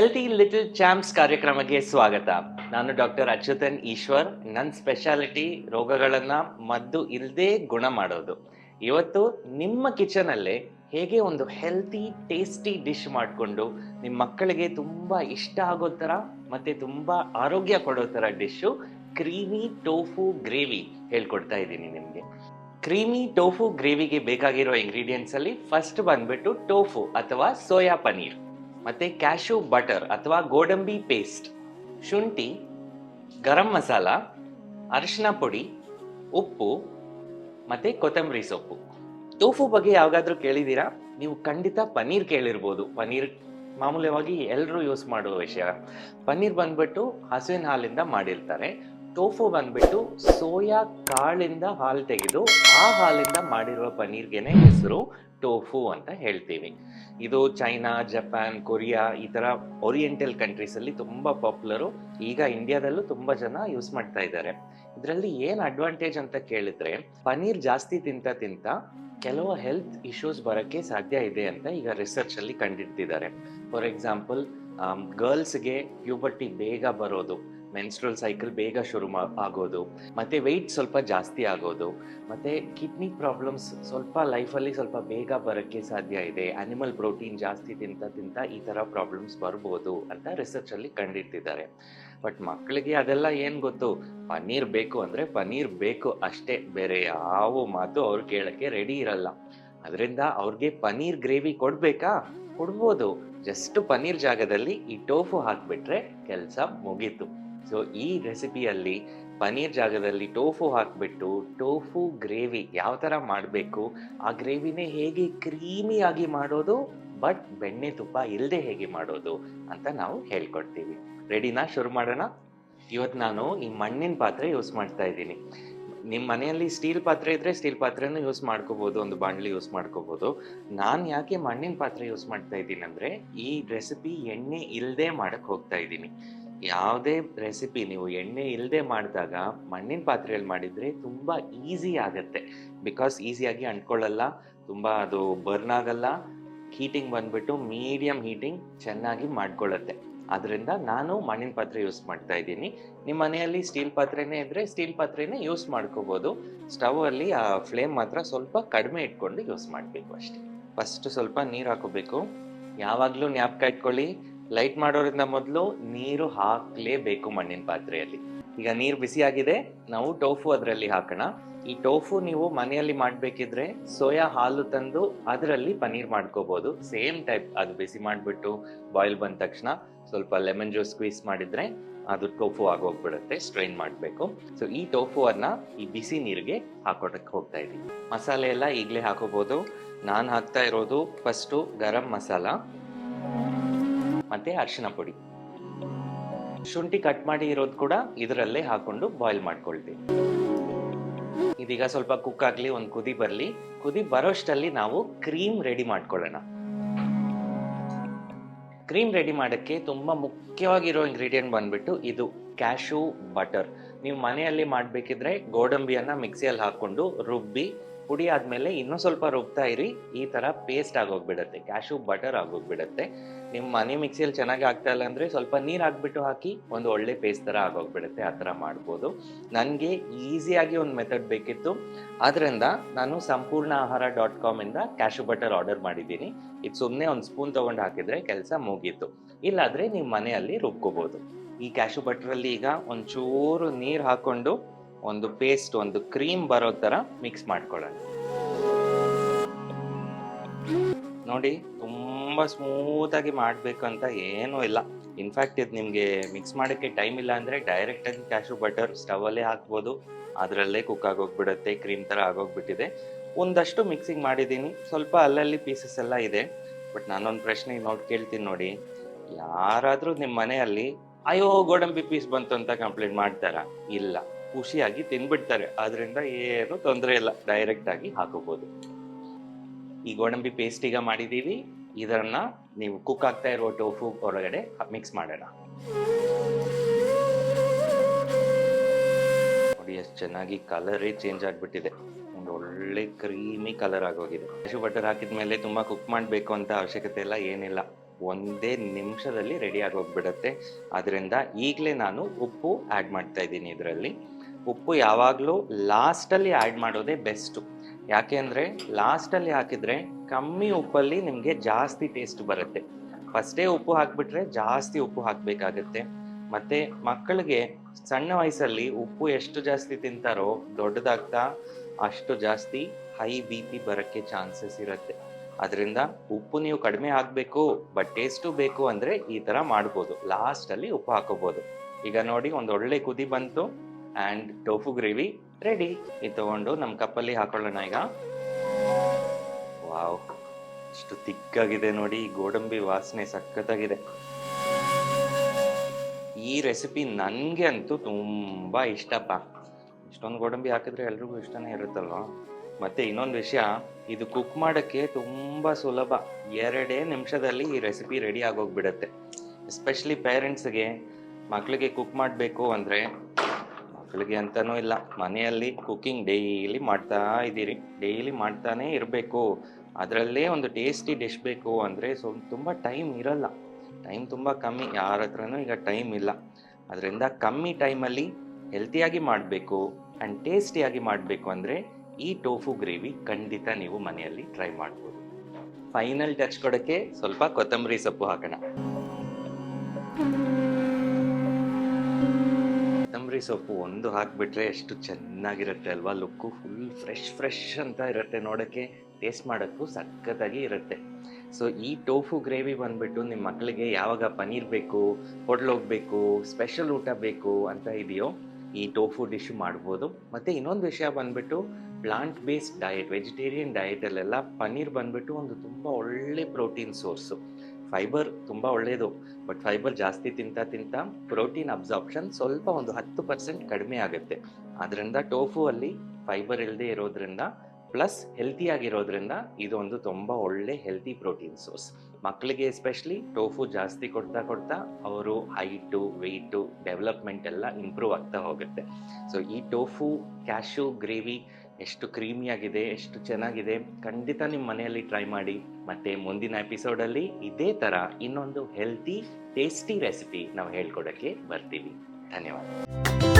Healthy little champs ಕಾರ್ಯಕ್ರಮಕ್ಕೆ ಸ್ವಾಗತ. ನಾನು ಡಾಕ್ಟರ್ ಅಚ್ಯುತನ್ ಈಶ್ವರ್. ನನ್ನ ಸ್ಪೆಷಾಲಿಟಿ ರೋಗಗಳನ್ನ ಮದ್ದು ಇಲ್ಲದೆ ಗುಣ ಮಾಡೋದು. ಇವತ್ತು ನಿಮ್ಮ ಕಿಚನ್ ಅಲ್ಲೇ ಹೇಗೆ ಒಂದು ಹೆಲ್ತಿ ಟೇಸ್ಟಿ ಡಿಶ್ ಮಾಡಿಕೊಂಡು ನಿಮ್ಮ ಮಕ್ಕಳಿಗೆ ತುಂಬಾ ಇಷ್ಟ ಆಗೋ ಥರ ಮತ್ತೆ ತುಂಬಾ ಆರೋಗ್ಯ ಕೊಡೋ ಥರ ಡಿಶ್ಶು ಕ್ರೀಮಿ ಟೋಫು ಗ್ರೇವಿ ಹೇಳ್ಕೊಡ್ತಾ ಇದ್ದೀನಿ ನಿಮಗೆ. ಕ್ರೀಮಿ ಟೋಫು ಗ್ರೇವಿಗೆ ಬೇಕಾಗಿರೋ ಇಂಗ್ರೀಡಿಯೆಂಟ್ಸ್ ಅಲ್ಲಿ ಫಸ್ಟ್ ಬಂದ್ಬಿಟ್ಟು ಟೋಫು ಅಥವಾ ಸೋಯಾ ಪನೀರ್ ಮತ್ತೆ ಕ್ಯಾಶ್ಯೂ ಬಟರ್ ಅಥವಾ ಗೋಡಂಬಿ ಪೇಸ್ಟ್ ಶುಂಠಿ, ಗರಂ ಮಸಾಲ, ಅರಿಶಿನ ಪುಡಿ, ಉಪ್ಪು ಮತ್ತೆ ಕೊತ್ತಂಬರಿ ಸೊಪ್ಪು. ಟೋಫು ಬಗ್ಗೆ ಯಾವಾಗಾದರೂ ಕೇಳಿದೀರಾ ನೀವು ಖಂಡಿತ ಪನ್ನೀರ್ ಕೇಳಿರ್ಬೋದು. ಪನ್ನೀರ್ ಮಾಮೂಲ್ಯವಾಗಿ ಎಲ್ಲರೂ ಯೂಸ್ ಮಾಡುವ ವಿಷಯ. ಪನ್ನೀರ್ ಬಂದ್ಬಿಟ್ಟು ಹಸುವಿನ ಹಾಲಿಂದ ಮಾಡಿರ್ತಾರೆ. ಟೋಫು ಬಂದ್ಬಿಟ್ಟು ಸೋಯಾ ಕಾಳಿಂದ ಹಾಲು ತೆಗೆದು ಆ ಹಾಲಿಂದ ಮಾಡಿರುವ ಪನ್ನೀರ್ಗೆನೆ ಹೆಸರು ಟೋಫು ಅಂತ ಹೇಳ್ತೀವಿ. ಇದು ಚೈನಾ, ಜಪಾನ್, ಕೊರಿಯಾ ಈ ತರ ಓರಿಯೆಂಟಲ್ ಕಂಟ್ರೀಸಲ್ಲಿ ತುಂಬಾ ಪಾಪ್ಯುಲರು ಈಗ ಇಂಡಿಯಾದಲ್ಲೂ ತುಂಬಾ ಜನ ಯೂಸ್ ಮಾಡ್ತಾ ಇದ್ದಾರೆ. ಇದರಲ್ಲಿ ಏನು ಅಡ್ವಾಂಟೇಜ್ ಅಂತ ಕೇಳಿದ್ರೆ ಪನ್ನೀರ್ ಜಾಸ್ತಿ ತಿಂತ ತಿಂತ ಕೆಲವು ಹೆಲ್ತ್ ಇಶ್ಯೂಸ್ ಬರೋಕ್ಕೆ ಸಾಧ್ಯ ಇದೆ ಅಂತ ಈಗ ರಿಸರ್ಚ್ ಅಲ್ಲಿ ಕಂಡಿಡ್ತಿದ್ದಾರೆ. ಫಾರ್ ಎಕ್ಸಾಂಪಲ್ ಗರ್ಲ್ಸ್ಗೆ ಪ್ಯೂಬರ್ಟಿ ಬೇಗ ಬರೋದು. ಮೆನ್ಸ್ಟ್ರಲ್ ಸೈಕಲ್ ಬೇಗ ಶುರು ಆಗೋದು, ಮತ್ತೆ ವೆಯ್ಟ್ ಸ್ವಲ್ಪ ಜಾಸ್ತಿ ಆಗೋದು, ಮತ್ತೆ ಕಿಡ್ನಿ ಪ್ರಾಬ್ಲಮ್ಸ್ ಸ್ವಲ್ಪ ಲೈಫಲ್ಲಿ ಸ್ವಲ್ಪ ಬೇಗ ಬರೋಕ್ಕೆ ಸಾಧ್ಯ ಇದೆ. ಅನಿಮಲ್ ಪ್ರೋಟೀನ್ ಜಾಸ್ತಿ ತಿಂತ ತಿಂತ ಈ ಥರ ಪ್ರಾಬ್ಲಮ್ಸ್ ಬರ್ಬೋದು ಅಂತ ರಿಸರ್ಚ್ ಅಲ್ಲಿ ಕಂಡಿಡ್ತಿದ್ದಾರೆ ಬಟ್ ಮಕ್ಕಳಿಗೆ ಅದೆಲ್ಲ ಏನು ಗೊತ್ತು? ಪನ್ನೀರ್ ಬೇಕು ಅಂದ್ರೆ ಪನ್ನೀರ್ ಬೇಕು ಅಷ್ಟೇ. ಬೇರೆ ಯಾವ ಮಾತು ಅವ್ರು ಕೇಳಕ್ಕೆ ರೆಡಿ ಇರಲ್ಲ. ಅದರಿಂದ ಅವ್ರಿಗೆ ಪನ್ನೀರ್ ಗ್ರೇವಿ ಕೊಡಬೇಕಾ? ಕೊಡ್ಬೋದು. ಜಸ್ಟ್ ಪನ್ನೀರ್ ಜಾಗದಲ್ಲಿ ಈ ಟೋಫು ಹಾಕಿಬಿಟ್ರೆ ಕೆಲಸ ಮುಗೀತು. ಸೊ ಈ ರೆಸಿಪಿಯಲ್ಲಿ ಪನ್ನೀರ್ ಜಾಗದಲ್ಲಿ ಟೋಫು ಹಾಕಿಬಿಟ್ಟು ಟೋಫು ಗ್ರೇವಿ ಯಾವ ಥರ ಮಾಡಬೇಕು, ಆ ಗ್ರೇವಿನೇ ಹೇಗೆ ಕ್ರೀಮಿಯಾಗಿ ಮಾಡೋದು, ಬಟ್ ಬೆಣ್ಣೆ ತುಪ್ಪ ಇಲ್ಲದೆ ಹೇಗೆ ಮಾಡೋದು ಅಂತ ನಾವು ಹೇಳ್ಕೊಡ್ತೀವಿ. ರೆಡಿನಾ? ಶುರು ಮಾಡೋಣ. ಇವತ್ತು ನಾನು ಈ ಮಣ್ಣಿನ ಪಾತ್ರೆ ಯೂಸ್ ಮಾಡ್ತಾ ಇದ್ದೀನಿ. ನಿಮ್ಮ ಮನೆಯಲ್ಲಿ ಸ್ಟೀಲ್ ಪಾತ್ರೆ ಇದ್ರೆ ಸ್ಟೀಲ್ ಪಾತ್ರೆನೂ ಯೂಸ್ ಮಾಡ್ಕೋಬೋದು, ಒಂದು ಬಾಣಲಿ ಯೂಸ್ ಮಾಡ್ಕೋಬೋದು. ನಾನು ಯಾಕೆ ಮಣ್ಣಿನ ಪಾತ್ರೆ ಯೂಸ್ ಮಾಡ್ತಾ ಇದ್ದೀನಿ ಅಂದರೆ ಈ ರೆಸಿಪಿ ಎಣ್ಣೆ ಇಲ್ಲದೆ ಮಾಡೋಕ್ಕೆ ಹೋಗ್ತಾ ಇದ್ದೀನಿ. ಯಾವುದೇ ರೆಸಿಪಿ ನೀವು ಎಣ್ಣೆ ಇಲ್ಲದೆ ಮಾಡಿದಾಗ ಮಣ್ಣಿನ ಪಾತ್ರೆಯಲ್ಲಿ ಮಾಡಿದರೆ ತುಂಬ ಈಸಿ ಆಗುತ್ತೆ. ಬಿಕಾಸ್ ಈಸಿಯಾಗಿ ಅಂಟ್ಕೊಳ್ಳಲ್ಲ, ತುಂಬ ಅದು ಬರ್ನ್ ಆಗಲ್ಲ. ಹೀಟಿಂಗ್ ಬಂದ್ಬಿಟ್ಟು ಮೀಡಿಯಂ ಹೀಟಿಂಗ್ ಚೆನ್ನಾಗಿ ಮಾಡ್ಕೊಳ್ಳುತ್ತೆ. ಅದರಿಂದ ನಾನು ಮಣ್ಣಿನ ಪಾತ್ರೆ ಯೂಸ್ ಮಾಡ್ತಾ ಇದ್ದೀನಿ. ನಿಮ್ಮ ಮನೆಯಲ್ಲಿ ಸ್ಟೀಲ್ ಪಾತ್ರೆನೇ ಇದ್ರೆ ಸ್ಟೀಲ್ ಪಾತ್ರೆನೇ ಯೂಸ್ ಮಾಡ್ಕೋಬೋದು. ಸ್ಟವ್ ಅಲ್ಲಿ ಆ ಫ್ಲೇಮ್ ಮಾತ್ರ ಸ್ವಲ್ಪ ಕಡಿಮೆ ಇಟ್ಕೊಂಡು ಯೂಸ್ ಮಾಡಬೇಕು ಅಷ್ಟೇ. ಫಸ್ಟ್ ಸ್ವಲ್ಪ ನೀರು ಹಾಕೋಬೇಕು ಯಾವಾಗಲೂ ಜ್ಞಾಪಕ ಇಟ್ಕೊಳ್ಳಿ. ಲೈಟ್ ಮಾಡೋದ್ರಿಂದ ಮೊದಲು ನೀರು ಹಾಕ್ಲೇಬೇಕು ಮಣ್ಣಿನ ಪಾತ್ರೆಯಲ್ಲಿ. ಈಗ ನೀರು ಬಿಸಿ ಆಗಿದೆ ನಾವು ಟೋಫು ಅದರಲ್ಲಿ ಹಾಕೋಣ. ಈ ಟೋಫು ನೀವು ಮನೆಯಲ್ಲಿ ಮಾಡಬೇಕಿದ್ರೆ ಸೋಯಾ ಹಾಲು ತಂದು ಅದರಲ್ಲಿ ಪನ್ನೀರ್ ಮಾಡ್ಕೋಬಹುದು ಸೇಮ್ ಟೈಪ್ ಅದು ಬಿಸಿ ಮಾಡಿಬಿಟ್ಟು ಬಾಯ್ಲ್ ಬಂದ ತಕ್ಷಣ ಸ್ವಲ್ಪ ಲೆಮನ್ ಜ್ಯೂಸ್ ಸ್ಕ್ವೀಸ್ ಮಾಡಿದ್ರೆ ಅದು ಟೋಫು ಆಗೋಗ್ಬಿಡುತ್ತೆ, ಸ್ಟ್ರೈನ್ ಮಾಡಬೇಕು. ಸೊ ಈ ಟೋಫು ಅನ್ನ ಈ ಬಿಸಿ ನೀರಿಗೆ ಹಾಕೋಟಕ್ಕೆ ಹೋಗ್ತಾ ಇದ್ದೀವಿ ಮಸಾಲೆ ಎಲ್ಲ ಈಗಲೇ ಹಾಕೋಬಹುದು ನಾನು ಹಾಕ್ತಾ ಇರೋದು ಫಸ್ಟು ಗರಂ ಮಸಾಲ. ಮತ್ತೆ ಅರಿಶಿನ ಪುಡಿ. ಶುಂಠಿ ಕಟ್ ಮಾಡಿ ಇರೋದು ಕೂಡ ಇದರಲ್ಲೇ ಹಾಕೊಂಡು ಬಾಯ್ಲ್ ಮಾಡ್ಕೊಳ್ತೀವಿ. ಇದೀಗ ಸ್ವಲ್ಪ ಕುಕ್ ಆಗ್ಲಿ, ಒಂದು ಕುದಿ ಬರ್ಲಿ. ಕುದಿ ಬರೋಷ್ಟಲ್ಲಿ ನಾವು ಕ್ರೀಮ್ ರೆಡಿ ಮಾಡ್ಕೊಳ್ಳೋಣ. ಕ್ರೀಮ್ ರೆಡಿ ಮಾಡಕ್ಕೆ ತುಂಬಾ ಮುಖ್ಯವಾಗಿರೋ ಇಂಗ್ರೀಡಿಯೆಂಟ್ ಬಂದ್ಬಿಟ್ಟು ಇದು ಕ್ಯಾಶು ಬಟರ್ ನೀವು ಮನೆಯಲ್ಲಿ ಮಾಡಬೇಕಿದ್ರೆ ಗೋಡಂಬಿಯನ್ನು ಮಿಕ್ಸಿಯಲ್ಲಿ ಹಾಕ್ಕೊಂಡು ರುಬ್ಬಿ, ಪುಡಿ ಆದಮೇಲೆ ಇನ್ನೂ ಸ್ವಲ್ಪ ರುಬ್ತಾ ಇರಿ. ಈ ಥರ ಪೇಸ್ಟ್ ಆಗೋಗ್ಬಿಡುತ್ತೆ. ಕ್ಯಾಶು ಬಟರ್ ಆಗೋಗ್ಬಿಡುತ್ತೆ. ನಿಮ್ಮ ಮನೆ ಮಿಕ್ಸಿಯಲ್ಲಿ ಚೆನ್ನಾಗಿ ಆಗ್ತಾ ಇಲ್ಲ ಅಂದರೆ ಸ್ವಲ್ಪ ನೀರು ಹಾಕ್ಬಿಟ್ಟು ಹಾಕಿ ಒಂದು ಒಳ್ಳೆ ಪೇಸ್ಟ್ ಥರ ಆಗೋಗ್ಬಿಡುತ್ತೆ. ಆ ಥರ ಮಾಡ್ಬೋದು. ನನಗೆ ಈಸಿಯಾಗಿ ಒಂದು ಮೆಥಡ್ ಬೇಕಿತ್ತು. ಆದ್ದರಿಂದ ನಾನು ಸಂಪೂರ್ಣ ಆಹಾರ ಡಾಟ್ ಕಾಮಿಂದ ಕ್ಯಾಶು ಬಟರ್ ಆರ್ಡರ್ ಮಾಡಿದ್ದೀನಿ. ಇದು ಸುಮ್ಮನೆ ಒಂದು ಸ್ಪೂನ್ ತೊಗೊಂಡು ಹಾಕಿದರೆ ಕೆಲಸ ಮುಗೀತು. ಇಲ್ಲಾದರೆ ನೀವು ಮನೆಯಲ್ಲಿ ರುಬ್ಕೋಬಹುದು ಈ ಕ್ಯಾಶು ಬಟ್ರಲ್ಲಿ ಈಗ ಒಂಚೂರು ನೀರು ಹಾಕೊಂಡು ಒಂದು ಪೇಸ್ಟ್ ಒಂದು ಕ್ರೀಮ್ ಬರೋ ಥರ ಮಿಕ್ಸ್ ಮಾಡ್ಕೊಳ್ಳೋಣ. ನೋಡಿ, ತುಂಬ ಸ್ಮೂತಾಗಿ ಮಾಡಬೇಕು ಅಂತ ಏನೂ ಇಲ್ಲ. ಇನ್ಫ್ಯಾಕ್ಟ್ ಇದು ನಿಮಗೆ ಮಿಕ್ಸ್ ಮಾಡೋಕ್ಕೆ ಟೈಮ್ ಇಲ್ಲ ಅಂದರೆ ಡೈರೆಕ್ಟಾಗಿ ಕ್ಯಾಶು ಬಟರ್ ಸ್ಟವಲ್ಲೇ ಹಾಕ್ಬೋದು. ಅದರಲ್ಲೇ ಕುಕ್ ಆಗೋಗ್ಬಿಡುತ್ತೆ ಕ್ರೀಮ್ ಥರ ಆಗೋಗ್ಬಿಟ್ಟಿದೆ. ಒಂದಷ್ಟು ಮಿಕ್ಸಿಂಗ್ ಮಾಡಿದ್ದೀನಿ. ಸ್ವಲ್ಪ ಅಲ್ಲಲ್ಲಿ ಪೀಸಸ್ ಎಲ್ಲ ಇದೆ. ಬಟ್ ನಾನೊಂದು ಪ್ರಶ್ನೆ ನೋಡಿ ಕೇಳ್ತೀನಿ ನೋಡಿ. ಯಾರಾದರೂ ನಿಮ್ಮ ಮನೆಯಲ್ಲಿ ಅಯ್ಯೋ, ಗೋಡಂಬಿ ಪೀಸ್ ಬಂತು ಅಂತ ಕಂಪ್ಲೇಂಟ್ ಮಾಡ್ತಾರ? ಇಲ್ಲ. ಖುಷಿಯಾಗಿ ತಿನ್ಬಿಡ್ತಾರೆ. ಅದರಿಂದ ಏನು ತೊಂದರೆ ಇಲ್ಲ. ಡೈರೆಕ್ಟ್ ಆಗಿ ಹಾಕೋಬಹುದು ಈ ಗೋಡಂಬಿ ಪೇಸ್ಟ್ ಈಗ ಮಾಡಿದೀವಿ ಇದನ್ನ ನೀವು ಕುಕ್ ಆಗ್ತಾ ಇರೋ ಟೋಫು ಹೊರಗಡೆ ಮಿಕ್ಸ್ ಮಾಡೋಣ. ನೋಡಿ, ಎಷ್ಟು ಚೆನ್ನಾಗಿ ಕಲರೇ ಚೇಂಜ್ ಆಗಿಬಿಟ್ಟಿದೆ. ಒಂದು ಒಳ್ಳೆ ಕ್ರೀಮಿ ಕಲರ್ ಆಗೋಗಿದೆ. ಹಸು ಬಟರ್ ಹಾಕಿದ ಮೇಲೆ ತುಂಬಾ ಕುಕ್ ಮಾಡಬೇಕು ಅಂತ ಅವಶ್ಯಕತೆ ಇಲ್ಲ ಏನಿಲ್ಲ. ಒಂದೇ ನಿಮಿಷದಲ್ಲಿ ರೆಡಿ ಆಗೋಗ್ಬಿಡುತ್ತೆ. ಅದರಿಂದ ಈಗಲೇ ನಾನು ಉಪ್ಪು ಆ್ಯಡ್ ಮಾಡ್ತಾ ಇದ್ದೀನಿ ಇದರಲ್ಲಿ. ಉಪ್ಪು ಯಾವಾಗಲೂ ಲಾಸ್ಟಲ್ಲಿ ಆ್ಯಡ್ ಮಾಡೋದೇ ಬೆಸ್ಟು ಯಾಕೆ ಅಂದರೆ ಲಾಸ್ಟಲ್ಲಿ ಹಾಕಿದರೆ ಕಮ್ಮಿ ಉಪ್ಪಲ್ಲಿ ನಿಮಗೆ ಜಾಸ್ತಿ ಟೇಸ್ಟ್ ಬರುತ್ತೆ. ಫಸ್ಟೇ ಉಪ್ಪು ಹಾಕಿಬಿಟ್ರೆ ಜಾಸ್ತಿ ಉಪ್ಪು ಹಾಕಬೇಕಾಗತ್ತೆ. ಮತ್ತು ಮಕ್ಕಳಿಗೆ ಸಣ್ಣ ವಯಸ್ಸಲ್ಲಿ ಉಪ್ಪು ಎಷ್ಟು ಜಾಸ್ತಿ ತಿಂತಾರೋ ದೊಡ್ಡದಾಗ್ತಾ ಅಷ್ಟು ಜಾಸ್ತಿ ಹೈ ಬಿ ಪಿ ಬರೋಕ್ಕೆ ಚಾನ್ಸಸ್ ಇರುತ್ತೆ. ಅದರಿಂದ ಉಪ್ಪು ನೀವು ಕಡಿಮೆ ಹಾಕಬೇಕು ಬಟ್ ಟೇಸ್ಟು ಬೇಕು ಅಂದರೆ ಈ ಥರ ಮಾಡ್ಬೋದು. ಲಾಸ್ಟಲ್ಲಿ ಉಪ್ಪು ಹಾಕೋಬೋದು. ಈಗ ನೋಡಿ ಒಂದು ಒಳ್ಳೆ ಕುದಿ ಬಂತು ಆ್ಯಂಡ್ ಟೋಫು ಗ್ರೇವಿ ರೆಡಿ ಇದು ತಗೊಂಡು ನಮ್ಮ ಕಪ್ಪಲ್ಲಿ ಹಾಕೊಳ್ಳೋಣ ಈಗ. ವಾವ್ ಇಷ್ಟು ತಿಕ್ಕಾಗಿದೆ ನೋಡಿ, ಗೋಡಂಬಿ ವಾಸನೆ ಸಖತ್ತಾಗಿದೆ. ಈ ರೆಸಿಪಿ ನನಗೆ ಅಂತೂ ತುಂಬ ಇಷ್ಟಪ್ಪ. ಇಷ್ಟೊಂದು ಗೋಡಂಬಿ ಹಾಕಿದ್ರೆ ಎಲ್ರಿಗೂ ಇಷ್ಟನೇ ಇರುತ್ತಲ್ವ? ಮತ್ತೆ ಇನ್ನೊಂದು ವಿಷಯ, ಇದು ಕುಕ್ ಮಾಡೋಕ್ಕೆ ತುಂಬ ಸುಲಭ. ಎರಡೇ ನಿಮಿಷದಲ್ಲಿ ಈ ರೆಸಿಪಿ ರೆಡಿ ಆಗೋಗ್ಬಿಡುತ್ತೆ. ಎಸ್ಪೆಷಲಿ ಪೇರೆಂಟ್ಸ್ಗೆ ಮಕ್ಕಳಿಗೆ ಕುಕ್ ಮಾಡಬೇಕು ಅಂದರೆ ಮಕ್ಕಳಿಗೆ ಅಂತನೂ ಇಲ್ಲ, ಮನೆಯಲ್ಲಿ ಕುಕ್ಕಿಂಗ್ ಡೈಲಿ ಮಾಡ್ತಾ ಇದ್ದೀರಿ. ಡೈಲಿ ಮಾಡ್ತಾನೇ ಇರಬೇಕು. ಅದರಲ್ಲೇ ಒಂದು ಟೇಸ್ಟಿ ಡಿಶ್ ಬೇಕು ಅಂದರೆ ಸೊ, ತುಂಬ ಟೈಮ್ ಇರಲ್ಲ. ಟೈಮ್ ತುಂಬ ಕಮ್ಮಿ, ಯಾರ ಹತ್ರನೂ ಈಗ ಟೈಮ್ ಇಲ್ಲ. ಅದರಿಂದ ಕಮ್ಮಿ ಟೈಮಲ್ಲಿ ಹೆಲ್ತಿಯಾಗಿ ಮಾಡಬೇಕು ಆ್ಯಂಡ್ ಟೇಸ್ಟಿಯಾಗಿ ಮಾಡಬೇಕು ಅಂದರೆ ಈ ಟೋಫು ಗ್ರೇವಿ ಖಂಡಿತ ನೀವು ಮನೆಯಲ್ಲಿ ಟ್ರೈ ಮಾಡ್ಬೋದು. ಫೈನಲ್ ಟಚ್ ಕೊಡೋಕ್ಕೆ ಸ್ವಲ್ಪ ಕೊತ್ತಂಬರಿ ಸೊಪ್ಪು ಹಾಕೋಣ. ಕೊತ್ತಂಬರಿ ಸೊಪ್ಪು ಒಂದು ಹಾಕಿಬಿಟ್ರೆ ಎಷ್ಟು ಚೆನ್ನಾಗಿರುತ್ತೆ ಅಲ್ವಾ? ಲುಕ್ಕು ಫುಲ್ ಫ್ರೆಶ್ ಫ್ರೆಶ್ ಅಂತ ಇರುತ್ತೆ ನೋಡೋಕ್ಕೆ. ಟೇಸ್ಟ್ ಮಾಡೋಕ್ಕೂ ಸಖತ್ತಾಗಿ ಇರುತ್ತೆ. ಸೊ ಈ ಟೋಫು ಗ್ರೇವಿ ಬಂದ್ಬಿಟ್ಟು ನಿಮ್ಮ ಮಕ್ಕಳಿಗೆ ಯಾವಾಗ ಪನೀರ್ ಬೇಕು, ಹೋಟ್ಲ್ ಹೋಗ್ಬೇಕು ಸ್ಪೆಷಲ್ ಊಟ ಬೇಕು ಅಂತ ಇದೆಯೋ ಈ ಟೋಫು ಡಿಶ್ ಮಾಡ್ಬೋದು. ಮತ್ತು ಇನ್ನೊಂದು ವಿಷಯ ಬಂದುಬಿಟ್ಟು ಪ್ಲಾಂಟ್ ಬೇಸ್ಡ್ ಡಯಟ್ ವೆಜಿಟೇರಿಯನ್ ಡಯಟಲ್ಲೆಲ್ಲ ಪನ್ನೀರ್ ಬಂದುಬಿಟ್ಟು ಒಂದು ತುಂಬ ಒಳ್ಳೆ ಪ್ರೋಟೀನ್ ಸೋರ್ಸು ಫೈಬರ್ ತುಂಬ ಒಳ್ಳೆಯದು ಬಟ್ ಫೈಬರ್ ಜಾಸ್ತಿ ತಿಂತ ತಿಂತ ಪ್ರೋಟೀನ್ ಅಬ್ಸಾರ್ಪ್ಷನ್ ಸ್ವಲ್ಪ ಒಂದು ಹತ್ತು ಪರ್ಸೆಂಟ್ ಕಡಿಮೆ ಆಗುತ್ತೆ. ಅದರಿಂದ ಟೋಫು ಅಲ್ಲಿ ಫೈಬರ್ ಇಲ್ಲದೆ ಇರೋದ್ರಿಂದ ಪ್ಲಸ್ ಹೆಲ್ತಿಯಾಗಿರೋದ್ರಿಂದ ಇದೊಂದು ತುಂಬ ಒಳ್ಳೆ ಹೆಲ್ತಿ ಪ್ರೋಟೀನ್ ಸೋರ್ಸ್ ಮಕ್ಕಳಿಗೆ ಎಸ್ಪೆಷಲಿ ಟೋಫು ಜಾಸ್ತಿ ಕೊಡ್ತಾ ಕೊಡ್ತಾ ಅವರು ಹೈಟು ವೆಯ್ಟು ಡೆವಲಪ್ಮೆಂಟ್ ಎಲ್ಲ ಇಂಪ್ರೂವ್ ಆಗ್ತಾ ಹೋಗುತ್ತೆ. ಸೊ ಈ ಟೋಫು ಕ್ಯಾಶು ಗ್ರೇವಿ ಎಷ್ಟು ಕ್ರೀಮಿಯಾಗಿದೆ ಎಷ್ಟು ಚೆನ್ನಾಗಿದೆ ಖಂಡಿತ ನಿಮ್ಮ ಮನೆಯಲ್ಲಿ ಟ್ರೈ ಮಾಡಿ. ಮತ್ತು ಮುಂದಿನ ಎಪಿಸೋಡಲ್ಲಿ ಇದೇ ಥರ ಇನ್ನೊಂದು ಹೆಲ್ತಿ ಟೇಸ್ಟಿ ರೆಸಿಪಿ ನಾವು ಹೇಳ್ಕೊಡೋಕ್ಕೆ ಬರ್ತೀವಿ. ಧನ್ಯವಾದ.